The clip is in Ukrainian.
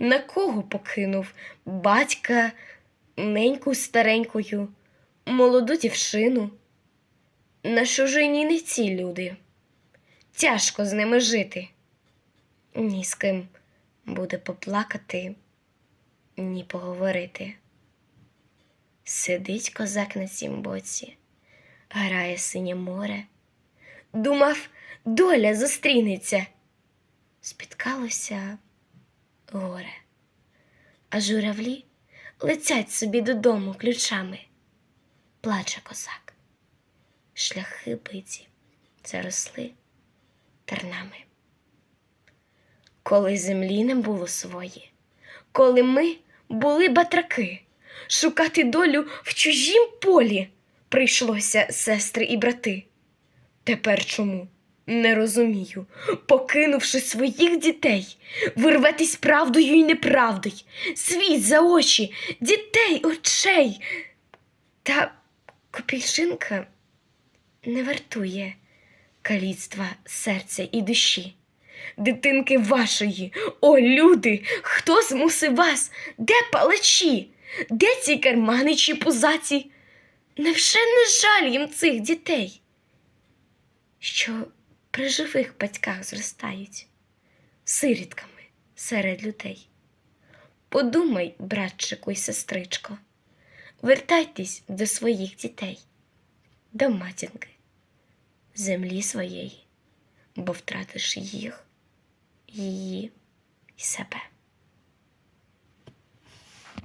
На кого покинув батька, неньку старенькою, молоду дівчину? На чужині не ці люди. Тяжко з ними жити. Ні з ким буде поплакати, ні поговорити. Сидить козак на цім боці, грає синє море. Думав, доля зустрінеться. Спіткалося горе, а журавлі летять собі додому ключами. Плаче козак. Шляхи биті заросли тернами. Коли землі не було свої, коли ми були батраки, шукати долю в чужім полі прийшлося сестри і брати. Тепер чому? Не розумію, покинувши своїх дітей, вирветись правдою і неправдою, світ за очі, дітей, очей. Та копійшинка не вартує каліцтва серця і душі. Дитинки вашої, о, люди, хто змусив вас? Де палачі? Де ці карманичі пузаці? Невже не жаль їм цих дітей? Що при живих батьках зростають сирітками серед людей. Подумай, братчику й сестричко, вертайтесь до своїх дітей, до матінки, землі своєї, бо втратиш їх, її і себе.